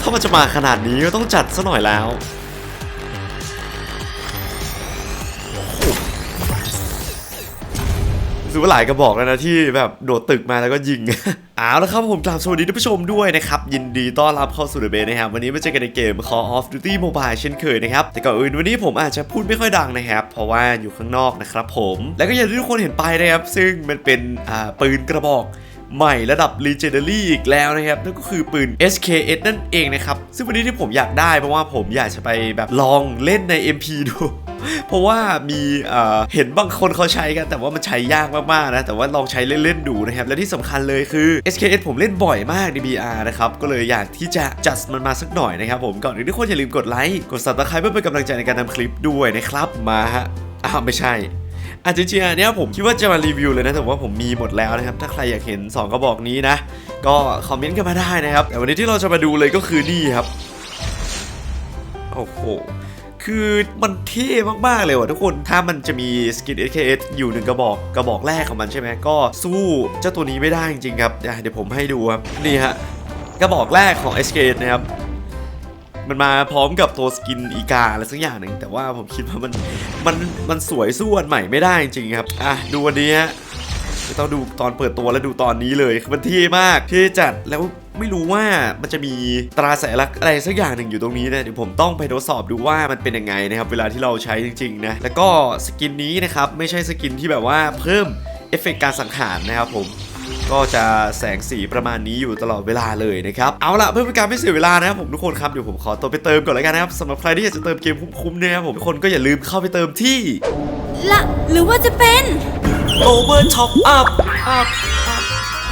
ถ้ามันจะมาขนาดนี้ก็ต้องจัดซะหน่อยแล้ว รู้ว่าหลายกระบอกแล้วนะที่แบบโดดตึกมาแล้วก็ยิง เอาละครับผมกราบสวัสดีท่านผู้ชมด้วยนะครับ ยินดีต้อนรับเข้าสู่เดอะเบสนะครับ วันนี้มาเจอกันในเกม Call of Duty Mobile เช่นเคยนะครับ แต่ก่อนอื่นวันนี้ผมอาจจะพูดไม่ค่อยดังนะครับ เพราะว่าอยู่ข้างนอกนะครับผม แล้วก็อย่างที่ทุกคนเห็นไปนะครับ ซึ่งมันเป็นอ่าปืนกระบอก ใหม่ระดับ Legendary อีกแล้วนะครับ นั่นก็คือปืน SKS นั่นเองนะครับ ซึ่งวันนี้ที่ผมอยากได้เพราะว่าผมอยากจะไปแบบลองเล่นใน MP ดูเพราะว่ามีเห็นบางคนเขาใช้กัน แต่ว่ามันใช้ยากมากๆนะ แต่ว่าลองใช้เล่น ๆ ดูนะครับ และที่สำคัญเลยคือ SKS ผมเล่นบ่อยมากใน BR นะครับ ก็เลยอยากที่จะจัดมันมาสักหน่อยนะครับผม ก่อนอื่นทุกคนอย่าลืมกดไลค์ กด subscribe เพื่อเป็นกำลังใจในการทำคลิปด้วยนะครับ มาฮะอ้าวไม่ใช่ อาจจะจริงๆอันเนี้ยผมคิดว่าจะมารีวิวเลยนะแต่ว่าผมมีหมดแล้วนะครับ ถ้าใครอยากเห็น 2 กระบอกนี้นะ ก็คอมเมนต์กันมาได้นะครับ แต่วันนี้ที่เราจะมาดูเลยก็คือนี่ครับ โอ้โหคือมันเท่มาก ๆ เลยว่ะทุกคน ถ้ามันจะมีสกิน SKS อยู่หนึ่งกระบอกกระบอกแรกของมันใช่ไหมก็สู้เจ้าตัวนี้ไม่ได้จริงๆครับ เดี๋ยวผมให้ดูครับ นี่ฮะกระบอกแรกของ SKS นะครับ มันมาพร้อมกับตัวสกินอีกาอะไรสักอย่างหนึ่งแต่ว่าผมคิดว่ามันมันมันสวยสู้อันใหม่ไม่ได้จริงครับอะดูวันนี้ฮะไม่ต้องดูตอนเปิดตัวแล้วดูตอนนี้เลยมันเท่มากเท่จัดแล้วไม่รู้ว่ามันจะมีตราสัญลักษณ์อะไรสักอย่างหนึ่งอยู่ตรงนี้นะเดี๋ยวผมต้องไปทดสอบดูว่ามันเป็นยังไงนะครับ เวลาที่เราใช้จริงๆนะแล้วก็สกินนี้นะครับไม่ใช่สกินที่แบบว่าเพิ่มเอฟเฟกต์การสังหารนะครับผม ก็จะแสงสีประมาณนี้อยู่ตลอดเวลาเลยนะครับ เอาล่ะเพื่อเป็นการไม่เสียเวลานะครับผมทุกคนครับเดี๋ยวผมขอตัวไปเติมก่อนแล้วกันนะครับสำหรับใครที่อยากจะเติมเกมคุ้มๆเนี่ยนะครับผมทุกคนก็อย่าลืมเข้าไปเติมที่ละหรือว่าจะเป็น Over Top Up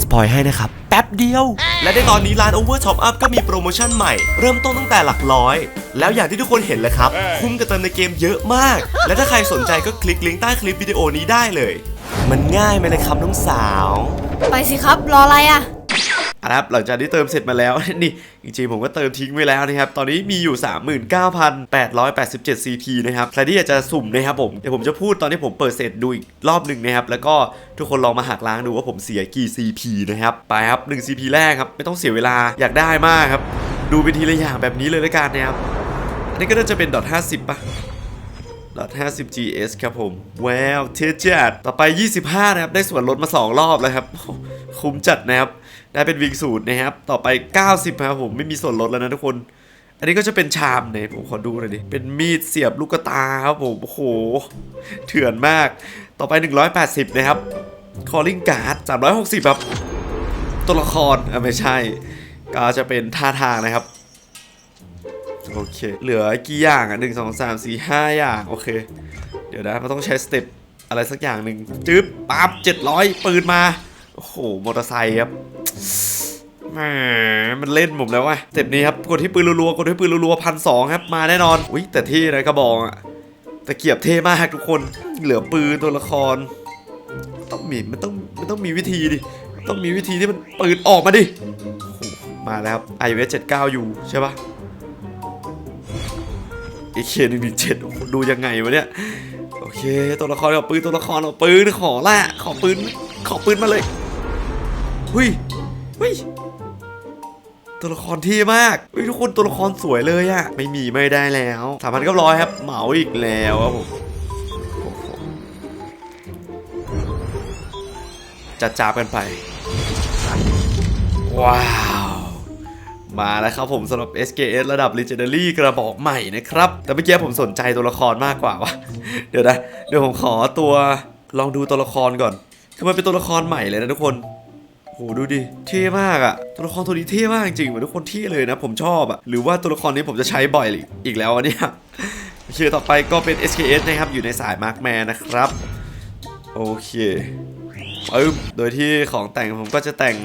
สปอยให้นะครับ แป๊บเดียว และในตอนนี้ร้าน Over Top Up ก็มีโปรโมชั่นใหม่ เริ่มต้นตั้งแต่หลักร้อย แล้วอย่างที่ทุกคนเห็นเลยครับ คุ้มกับเติมในเกมเยอะมาก และถ้าใครสนใจก็คลิกลิงก์ใต้คลิปวิดีโอนี้ได้เลย มันง่ายไหมเลยครับน้องสาว ไปสิครับ รออะไรอะ อะครับหลังจากที่เติมเสร็จมาแล้ว นี่จริงๆผมก็เติมทิ้งไว้แล้วนะครับ ตอนนี้มีอยู่ 39,887 CP นะครับ ใครที่อยากจะสุ่มนะครับผม เดี๋ยวผมจะพูดตอนที่ผมเปิดเสร็จดูอีกรอบหนึ่งนะครับ แล้วก็ทุกคนลองมาหักล้างดูว่าผมเสียกี่ CP นะครับ ไปครับ 1 CP แรกครับ ไม่ต้องเสียเวลาอยากได้มากครับ ดูเป็นทีละอย่างแบบนี้เลยละกันนะครับ อันนี้ก็น่าจะเป็นดอท50ป่ะดอท50 GS ครับผมว้าวเท่จัดต่อไป 25 นะครับ ได้ส่วนลดมา 2 รอบแล้วครับ คุ้มจัดนะครับ ได้เป็นวิงสูตรนะครับ ต่อไป 90ครับผมไม่มีส่วนลดแล้วนะทุกคน อันนี้ก็จะเป็นชามเนี่ยผมขอดูหน่อยดิ เป็นมีดเสียบลูกตาครับผม โอ้โห เถื่อนมาก ต่อไป 180 นะครับ calling card 360ครับ ตัวละครอะไม่ใช่ ก็จะเป็นท่าทางนะครับ โอเค เหลือกี่อย่างอะหนึ่งสองสามสี่ห้าอย่าง โอเค เดี๋ยวนะมันต้องใช้สเต็ปอะไรสักอย่างหนึ่งจึ๊บปั๊บเจ็ดร้อยปืนมา อ้โห มอเตอร์ไซค์ครับแหมมันเล่นผมแล้ววะเต็ปนี้ครับ กดที่ปืนรัวๆ กดที่ปืนรัวๆพันสองครับ มาแน่นอน อุ้ยแต่เท่นะกระบอกอะตะเกียบเท่มากทุกคน เหลือปืนตัวละคร ต้องมี มันต้อง มันต้องมีวิธีดิ ต้องมีวิธีที่มันปืนออกมาดิโอ้โหมาแล้วครับ iOS 79 อยู่ใช่ปะเอเคหนึ่งหนึ่งเจ็ดดูยังไงวะเนี่ย โอเค ตัวละครเอาปืน ตัวละครเอาปืน ขอละ ขอปืน ขอปืนมาเลย หุยหุยตัวละครเท่มากเฮ้ยทุกคนตัวละครสวยเลยอะไม่มีไม่ได้แล้วสามพันเก้าร้อยครับเหมาอีกแล้วครับผมโอ้โหจัดจ้ากันไป ว้าว มาแล้วครับผมสำหรับ SKS ระดับ Legendary กระบอกใหม่นะครับ แต่เมื่อกี้ผมสนใจตัวละครมากกว่าวะเดี๋ยวนะ เดี๋ยวผมขอตัวลองดูตัวละครก่อน คือมันเป็นตัวละครใหม่เลยนะทุกคน โหดูดิเท่มากอะตัวละครตัวนี้เท่มากจริงๆเหมือนทุกคนเท่เลยนะ ผมชอบอะหรือว่าตัวละครนี้ผมจะใช้บ่อยอีกแล้วอะเนี่ยโอเคต่อไปก็เป็น SKS นะครับ อยู่ในสายมาร์คแมนนะครับ โอเคปึ๊บโดยที่ของแต่งผมก็จะแต่ง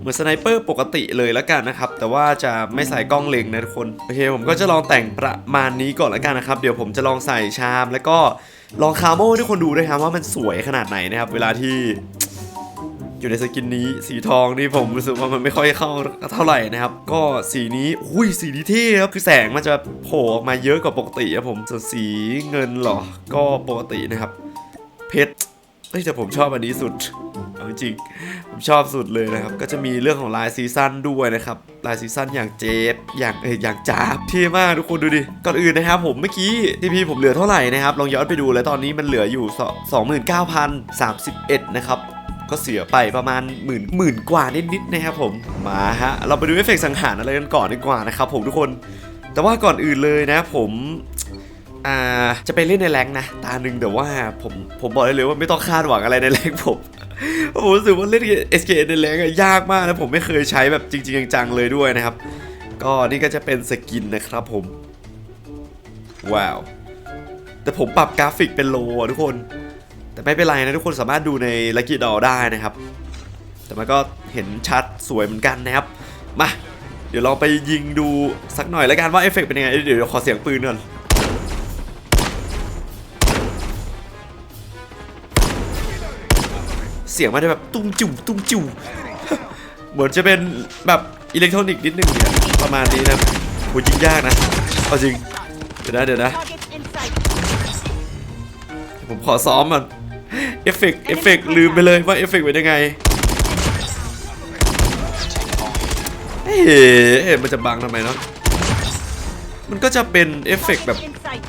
เหมือนสไนเปอร์ปกติเลยแล้วกันนะครับ แต่ว่าจะไม่ใส่กล้องเล็งนะทุกคน โอเค ผมก็จะลองแต่งประมาณนี้ก่อนแล้วกันนะครับ เดี๋ยวผมจะลองใส่ชามแล้วก็ลองคาโม่ให้ทุกคนดูด้วยครับว่ามันสวยขนาดไหนนะครับ เวลาที่ อยู่ในสกินนี้สีทองนี่ผมรู้สึกว่ามันไม่ค่อยเข้าเท่าไหร่นะครับ ก็สีนี้อุ้ยสีนี้เท่ครับคือแสงมันจะโผล่ออกมาเยอะกว่าปกติครับผมส่วนสีเงินเหรอก็ปกตินะครับ เพชรเอ้ยแต่ผมชอบอันนี้สุดเอาจริงผมชอบสุดเลยนะครับ ก็จะมีเรื่องของลายซีซั่นด้วยนะครับ ลายซีซั่นอย่างเจฟอย่างเอออย่างจ้าบเท่มากทุกคนดูดิก่อนอื่นนะครับ ผมเมื่อกี้ทีพีผมเหลือเท่าไหร่นะครับลองย้อนไปดูแล้วตอนนี้มันเหลืออยู่ 29,031 นะครับ ก็เสียไปประมาณหมื่นหมื่นกว่านิดๆนะครับผมมาฮะเราไปดูเอฟเฟกต์สังหารอะไรกันก่อนดีกว่านะครับผมทุกคน แต่ว่าก่อนอื่นเลยนะผมอ่าจะไปเล่นในแรงนะตาหนึ่งแต่ว่าผมผมบอกได้เลยว่าไม่ต้องคาดหวังอะไรในแรงผมผมรู้สึกว่าเล่น SK ในแรงอะยากมากนะผมไม่เคยใช้แบบจริง ๆ จังๆเลยด้วยนะครับ ก็นี่ก็จะเป็นสกินนะครับผมว้าวแต่ผมปรับกราฟิกเป็นโลทุกคน แต่ไม่เป็นไรนะทุกคนสามารถดูในลักกี้ดอได้นะครับ แต่มันก็เห็นชัดสวยเหมือนกันนะครับ มา เดี๋ยวเราไปยิงดูสักหน่อยแล้วกันว่าเอฟเฟกต์เป็นยังไง เดี๋ยวขอเสียงปืนก่อนเสียงมันจะแบบตุ้มจุ่มตุ้มจิ๋วเหมือนจะเป็นแบบอิเล็กทรอนิกส์นิดนึงเนี่ยประมาณนี้นะโหยิงยากนะเอาจริง เดี๋ยวนะเดี๋ยวนะ ผมขอซ้อมมัน เอฟเฟกต์เอฟเฟกต์ลืมไปเลยว่าเอฟเฟกต์เป็นยังไงเอ๊ะมันจะบังทำไมเนาะมันก็จะเป็นเอฟเฟกต์แบบ In sight.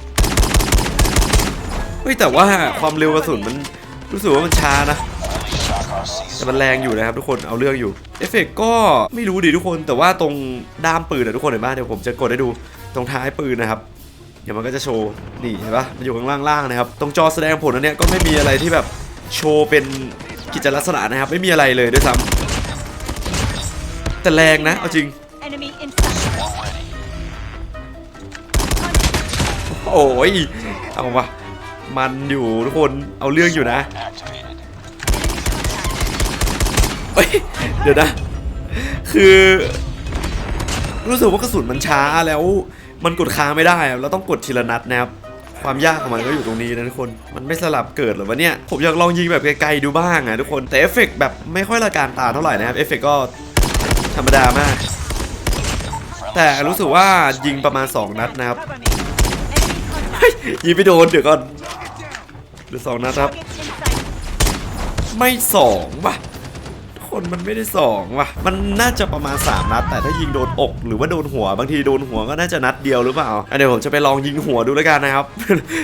เฮ้ยแต่ว่าความเร็วกระสุนมันรู้สึกว่ามันช้านะแต่มันแรงอยู่นะครับทุกคนเอาเรื่องอยู่เอฟเฟกต์ก็ไม่รู้ดิทุกคนแต่ว่าตรงด้ามปืนอะทุกคนเห็นปะเดี๋ยวผมจะกดให้ดูตรงท้ายปืนนะครับ เดี๋ยวมันก็จะโชว์นี่เห็นปะมันอยู่ข้างล่างๆนะครับ ตรงจอแสดงผลอันเนี้ยก็ไม่มีอะไรที่แบบโชว์เป็นกิจลักษณะนะครับ ไม่มีอะไรเลยด้วยซ้ำแต่แรงนะ เอาจริง Enemy in sight. โอ้ย เอาวะมันอยู่ทุกคนเอาเรื่องอยู่นะเฮ้ย เดี๋ยวนะ คือ รู้สึกว่ากระสุนมันช้าแล้ว มันกดค้างไม่ได้เราต้องกดทีละนัดนะครับความยากของมันก็อยู่ตรงนี้นะทุกคน มันไม่สลับเกิดหรอวะเนี่ย ผมอยากลองยิงแบบไกลๆดูบ้างอะทุกคน แต่เอฟเฟกต์แบบไม่ค่อยละการตาเท่าไหร่นะครับ เอฟเฟกต์ก็ธรรมดามาก แต่รู้สึกว่ายิงประมาณ 2 นัดนะครับ ยิงไม่โดนเดี๋ยวก่อนเหรือสองนัดครับ ไม่สองว่ะ คนมันไม่ได้สองว่ะ มันน่าจะประมาณ 3 นัด แต่ถ้ายิงโดนอก หรือว่าโดนหัว บางทีโดนหัวก็น่าจะนัดเดียวหรือเปล่าอะเดี๋ยวผมจะไปลองยิงหัวดูแล้วกันนะครับ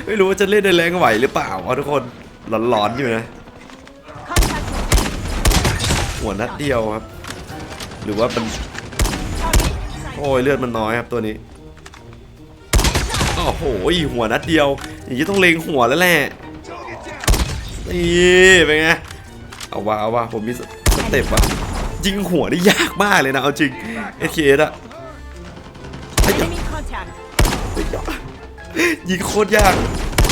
ไม่รู้ว่าจะเล่นได้แรงไหวหรือเปล่าอะทุกคนหลอนๆอยู่นะ หัวนัดเดียวครับ หรือว่ามันโอ้ยเลือดมันน้อยครับตัวนี้โอ้โหหัวนัดเดียว อย่างนี้ต้องเลงหัวแล้วแหละนี่เป็นไงเอาว่าเอาว่าผมมี สสเต็ปว่ะยิงหัวนี่ยากมากเลยนะเอาจริงเอเคสอะไอ้ยะ Enemy contact. ไอ้ยะยิงโคตรยาก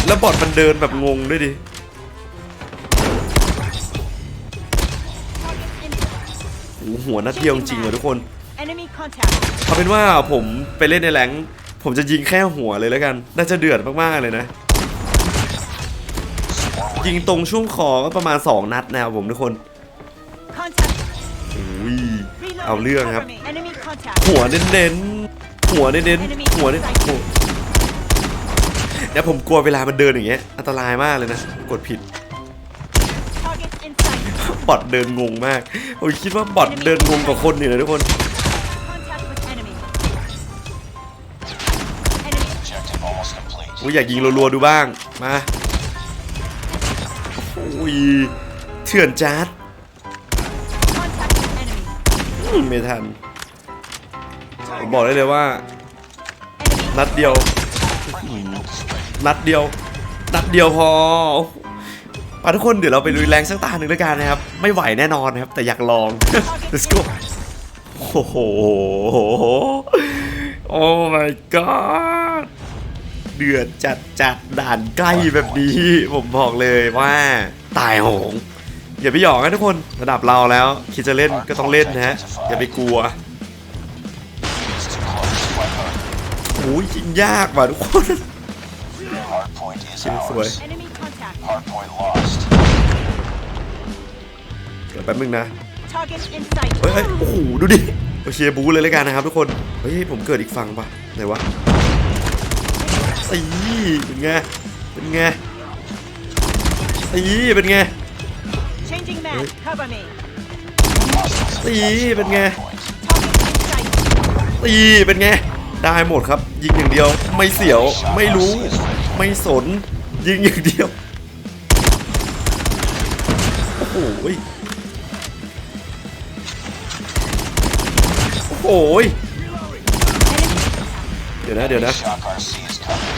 แล้วบอดมันเดินแบบงงด้วยดิ Target in sight. โอ้โหหัวนัดเดียวจริงๆเลยทุกคน Enemy contact. เอาเป็นว่าผมไปเล่นในแรงค์ผมจะยิงแค่หัวเลยแล้วกัน น่าจะเดือดมากๆเลยนะ ยิงตรงช่วงคอก็ประมาณ 2 นัดนะครับผมทุกคน เอาเรื่องครับ Cover me. Enemy contact. หัวเน้นๆหัวเน้นๆหัวเน้นหัวเนี่ยผมกลัวเวลามันเดินอย่างเงี้ยอันตรายมากเลยนะ กดผิด Target in sight. บอทเดินงงมากผมคิดว่าบอทเดินงงกว่าคนนี่นะทุกคน Contact with enemy. Enemy. Objective almost complete. อุ้ยอยากยิงรัวๆดูบ้าง มา โอ้ยเถื่อนจัด ไม่ทัน ผมบอกได้เลยว่า นัดเดียว นัดเดียว นัดเดียวพอมาทุกคนเดี๋ยวเราไปลุยแรงสักตาหนึ่งด้วยกันนะครับ ไม่ไหวแน่นอนนะครับ แต่อยากลอง let's go โอ้โห โอ้ my god เดือดจัดจัดด่านใกล้แบบนี้ ผมบอกเลยว่า ตายโหง อย่าไปหยอกนะทุกคนระดับเราแล้ว คิดจะเล่นก็ต้องเล่นนะฮะอย่าไปกลัวโอ้ยยิงยากว่ะทุกคน Hard point is สวยเดี๋ยวแป๊บนึงนะเฮ้ยโอ้โหดูดิโอเคบูเลยแล้วกันนะครับทุกคนเฮ้ยผมเกิดอีกฝั่งปะไหนวะตีเป็นไงเป็นไงตีเป็นไง Changing mag. Cover me. ตีเป็นไง Target in sight. ตีเป็นไง ได้หมดครับ ยิงอย่างเดียว ไม่เสียว ไม่รู้ ไม่สน ยิงอย่างเดียว โอ้โหยโอ้โหยเดี๋ยวนะ เดี๋ยวนะ Shock RC is coming.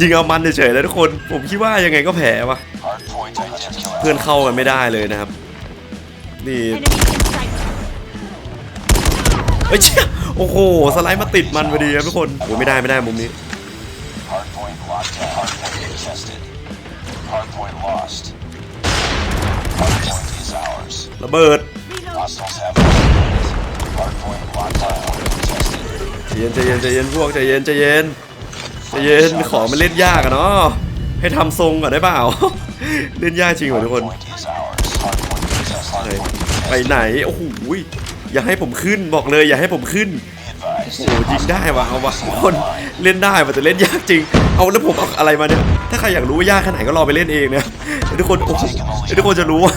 ยิงเอามันเฉยๆเลยทุกคน ผมคิดว่ายังไงก็แพ้วะ Hardpoint identified. เพื่อนเข้ากันไม่ได้เลยนะครับ นี่เอ้ยเชี่ยโอ้โห สไลด์มาติดมันพอดีครับทุกคนโอ้ไม่ได้ไม่ได้มุมนี้ ระเบิดใจเย็นใจเย็นใจเย็นพวกใจเย็นใจเย็นใจเย็นของมันเล่นยากอะเนาะให้ทำทรงก่อนได้เปล่า เล่นยากจริงเหรอทุกคน ไปไหน โอ้โหอย่าให้ผมขึ้นบอกเลย อย่าให้ผมขึ้น โอ้ยิงได้วะเอาวะทุกคนเล่นได้วะแต่เล่นยากจริง เอาแล้วผมเอาอะไรมาเนี่ย ถ้าใครอยากรู้ว่ายากแค่ไหนก็รอไปเล่นเองนะครับเดี๋ยทุกคนโอ้ทุกคนจะรู้ว่า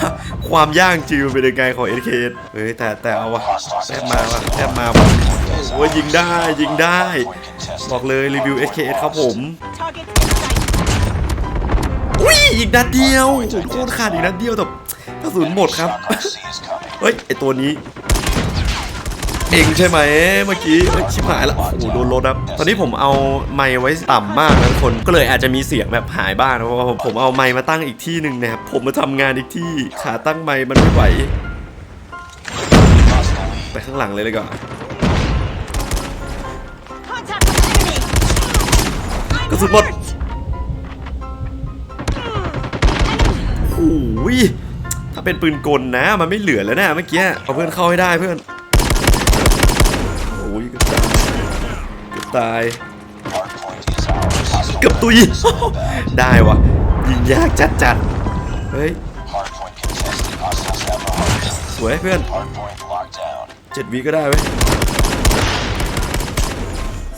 ความยากจริงเป็นยังไงของ SK เฮ้ยแต่แต่เอาวะแทบมาวะแทบมาวะโอ้ยิงได้ยิงได้ บอกเลยรีวิว SKS ครับผม อุ้ยอีกนัดเดียวโอ้โหโคตรขาดอีกนัดเดียวแต่กระสุนหมดครับ เฮ้ยไอตัวนี้ เองใช่ไหมเมื่อกี้เอ้ยชิบหายละโอ้โหโดนรถครับตอนนี้ผมเอาไมค์ไว้ต่ำมากนะทุกคนก็เลยอาจจะมีเสียงแบบหายบ้างนะเพราะว่าผมผมเอาไมค์มาตั้งอีกที่หนึ่งนะครับผมมาทำงานอีกที่ขาตั้งไมค์มันไม่ไหวไปข้างหลังเลยเลยก่อน Contact with enemy. กระสุนหมด โอ้ยถ้าเป็นปืนกลนะ มันไม่เหลือแล้วนะเมื่อกี้เอาเพื่อนเข้าให้ได้เพื่อนโอ้ยเกือบตายเกือบตายเกือบตุยได้วะยิงยากจัดจัดเฮ้ยสวยเพื่อนเจ็ดวิก็ได้เว้ย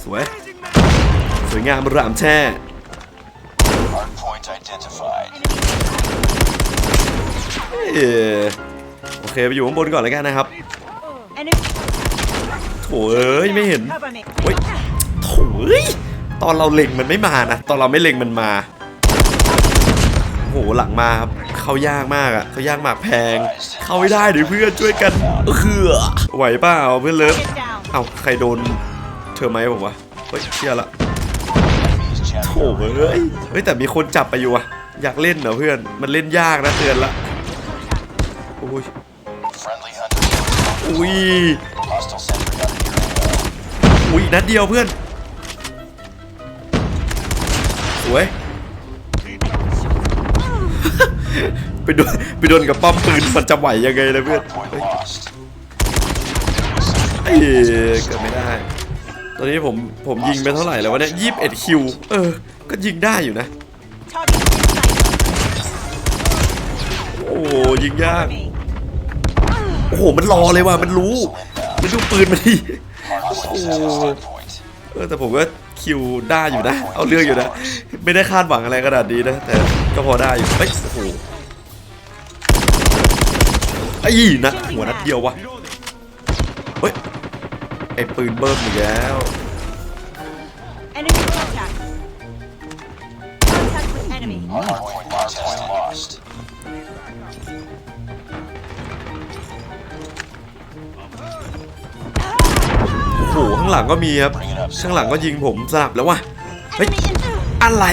สวยสวยงามรามแช่ โอเคไปอยู่ข้างบนก่อนแล้วกันนะครับโถเอ้ยไม่เห็น Cover me. เฮ้ยโถเอ้ยตอนเราเล็งมันไม่มานะตอนเราไม่เล็งมันมาโอ้โหหลังมาครับเขายากมากอะเขายากมากแพง เข้าไม่ได้เดิเพื่อนช่วยกันเออไหวเปล่าเพื่อนเลิฟเอาใครโดนเธอไหมผมวะเฮ้ยเชี่ยละโถ่เอ้ยเฮ้ยแต่มีคนจับไปอยู่อะอยากเล่นเหรอเพื่อนมันเล่นยากนะเตือนละ อ้ย Friendly hunter. อุ้ย Hostile sentry gun in your AO. อุ้ยนัดเดียวเพื่อนสวยไปโดนไปโดนกับป้อมปืนมันจะไหวยังไงเลยเพื่อน Hardpoint lost. เอ้ยเกิดไม่ได้ ตอนนี้ผมผมยิงไปเท่าไหร่แล้ววะเนี่ยยี่สิบเอ็ดคิวเออ ก็ยิงได้อยู่นะ Target in sight. โอ้โหยิงยาก Cover me. โอ้โห มันรอเลยว่ะ มันรู้ มันดูปืนมันดิ Hostiles have a hardpoint. เออแต่ผมก็คิวได้อยู่นะ เอาเรื่องอยู่นะ ไม่ได้คาดหวังอะไรขนาดนี้นะ แต่ก็พอได้อยู่เฮ้ย โอ้โห ไอ้นะหัวนัดเดียววะ เฮ้ย ไอ้ปืนเบิ้มอีกแล้วางหลังก็มีครับ ข้างหลังก็ยิงผมสลับแล้วว่ะ เฮ้ย อะไร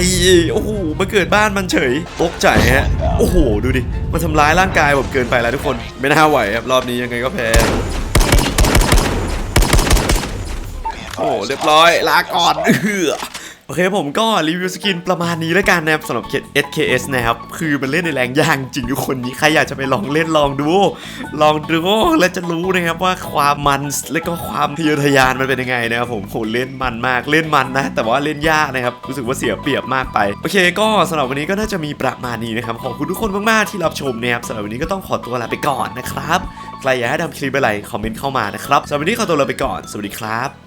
โอ้โหมาเกิดบ้านมันเฉย ตกใจฮะ โอ้โห ดูดิ มันทำร้ายร่างกายผมเกินไปแล้วทุกคน ไม่น่าไหวครับ รอบนี้ยังไงก็แพ้ โอ้โหเรียบร้อย ลาก่อนเออ โอเคผมก็รีวิวสกินประมาณนี้แล้วกันนะครับสำหรับ SKS นะครับ คือมันเล่นในแรงยางจริงทุกคนนี้ใครอยากจะไปลองเล่นลองดู ลองดูแล้วจะรู้นะครับว่าความมันและก็ความทะเยอทะยานมันเป็นยังไงนะครับผมโหเล่นมันมากเล่นมันนะ แต่ว่าเล่นยากนะครับรู้สึกว่าเสียเปรียบมากไป โอเค ก็สำหรับวันนี้ก็น่าจะมีประมาณนี้นะครับขอบคุณทุกคนมากๆที่รับชมนะครับสำหรับวันนี้ก็ต้องขอตัวลาไปก่อนนะครับใครอยากให้ทำคลิปอะไรคอมเมนต์เข้ามานะครับสำหรับวันนี้ขอตัวลาไปก่อนสวัสดีครับ